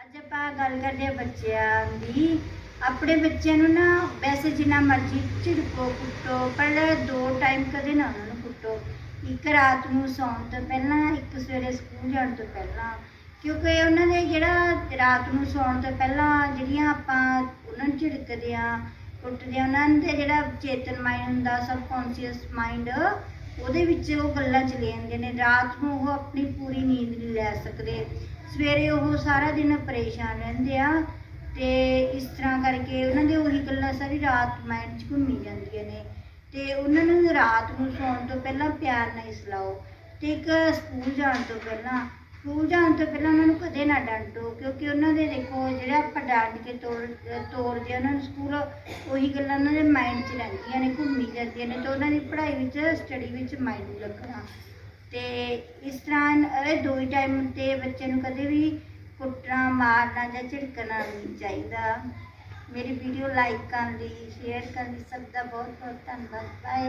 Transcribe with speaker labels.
Speaker 1: ਅੱਜ ਆਪਾਂ ਗੱਲ ਕਰਦੇ ਆ ਬੱਚਿਆਂ ਦੀ। ਆਪਣੇ ਬੱਚਿਆਂ ਨੂੰ ਨਾ ਵੈਸੇ ਜਿੰਨਾ ਮਰਜ਼ੀ ਝਿੜਕੋ, ਕੁੱਟੋ, ਪਰ ਦੋ ਟਾਈਮ ਕਦੇ ਨਾ ਉਹਨਾਂ ਨੂੰ ਕੁੱਟੋ। ਇੱਕ ਰਾਤ ਨੂੰ ਸੌਣ ਤੋਂ ਪਹਿਲਾਂ, ਇੱਕ ਸਵੇਰੇ ਸਕੂਲ ਜਾਣ ਤੋਂ ਪਹਿਲਾਂ। ਕਿਉਂਕਿ ਉਹਨਾਂ ਦੇ ਜਿਹੜਾ ਰਾਤ ਨੂੰ ਸੌਣ ਤੋਂ ਪਹਿਲਾਂ ਜਿਹੜੀਆਂ ਆਪਾਂ ਉਹਨਾਂ ਨੂੰ ਝਿੜਕਦੇ ਆ ਕੁੱਟਦੇ ਆ ਉਹਨਾਂ ਦੇ ਜਿਹੜਾ ਚੇਤਨ ਮਾਈਂਡ ਹੁੰਦਾ ਸਬਕੌਂਸ਼ੀਅਸ ਮਾਈਂਡ ਉਹਦੇ ਵਿੱਚ ਉਹ ਗੱਲਾਂ ਚਲੇ ਜਾਂਦੇ ਨੇ, ਰਾਤ ਨੂੰ ਉਹ ਆਪਣੀ ਪੂਰੀ ਨੀਂਦ ਨਹੀਂ ਲੈ ਸਕਦੇ। ਸਵੇਰੇ ਉਹ ਸਾਰਾ ਦਿਨ ਪਰੇਸ਼ਾਨ ਰਹਿੰਦੇ ਆ ਤੇ ਇਸ ਤਰ੍ਹਾਂ ਕਰਕੇ ਉਹਨਾਂ ਦੇ ਉਹੀ ਗੱਲਾਂ ਸਾਰੀ ਰਾਤ ਮਾਈਂਡ 'ਚ ਘੁੰਮੀ ਜਾਂਦੀਆਂ ਨੇ। ਤੇ ਉਹਨਾਂ ਨੂੰ ਰਾਤ ਨੂੰ ਸੌਣ ਤੋਂ ਪਹਿਲਾਂ ਪਿਆਰ ਨਾਲ ਹੀ ਸੁਲਾਓ। ਤੇ ਇੱਕ ਸਕੂਲ ਜਾਣ ਤੋਂ ਪਹਿਲਾਂ ਸਕੂਲ ਜਾਣ ਤੋਂ ਪਹਿਲਾਂ ਉਹਨਾਂ ਨੂੰ ਕਦੇ ਨਾ ਡਾਂਟੋ ਕਿਉਂਕਿ ਉਹਨਾਂ ਦੇ ਦੇਖੋ ਜਿਹੜਾ ਆਪਾਂ ਡਾਂਟ ਕੇ ਤੋਰ ਤੋੜਦੇ ਆ, ਉਹਨਾਂ ਨੂੰ ਸਕੂਲ ਉਹੀ ਗੱਲਾਂ ਉਹਨਾਂ ਦੇ ਮਾਈਂਡ 'ਚ ਰਹਿੰਦੀਆਂ ਨੇ, ਘੁੰਮੀ ਜਾਂਦੀਆਂ ਨੇ, ਤੇ ਉਹਨਾਂ ਦੀ ਪੜ੍ਹਾਈ ਵਿੱਚ ਸਟੱਡੀ ਵਿੱਚ ਮਾਈਂਡ ਨਹੀਂ ਲੱਗਣਾ ਤੇ ਇਸ ਤਰ੍ਹਾਂ ਇਹ ਦੋ ਹੀ ਟਾਈਮ ਤੇ ਬੱਚੇ ਨੂੰ ਕਦੇ ਵੀ ਕੁੱਟਣਾ, ਮਾਰਨਾ ਜਾਂ ਝਿੜਕਣਾ ਨਹੀਂ ਚਾਹੀਦਾ। ਮੇਰੀ ਵੀਡੀਓ ਲਾਈਕ ਕਰਨ ਲਈ ਸ਼ੇਅਰ ਕਰਨ ਲਈ ਸਭ ਦਾ ਬਹੁਤ ਬਹੁਤ ਧੰਨਵਾਦ। ਬਾਏ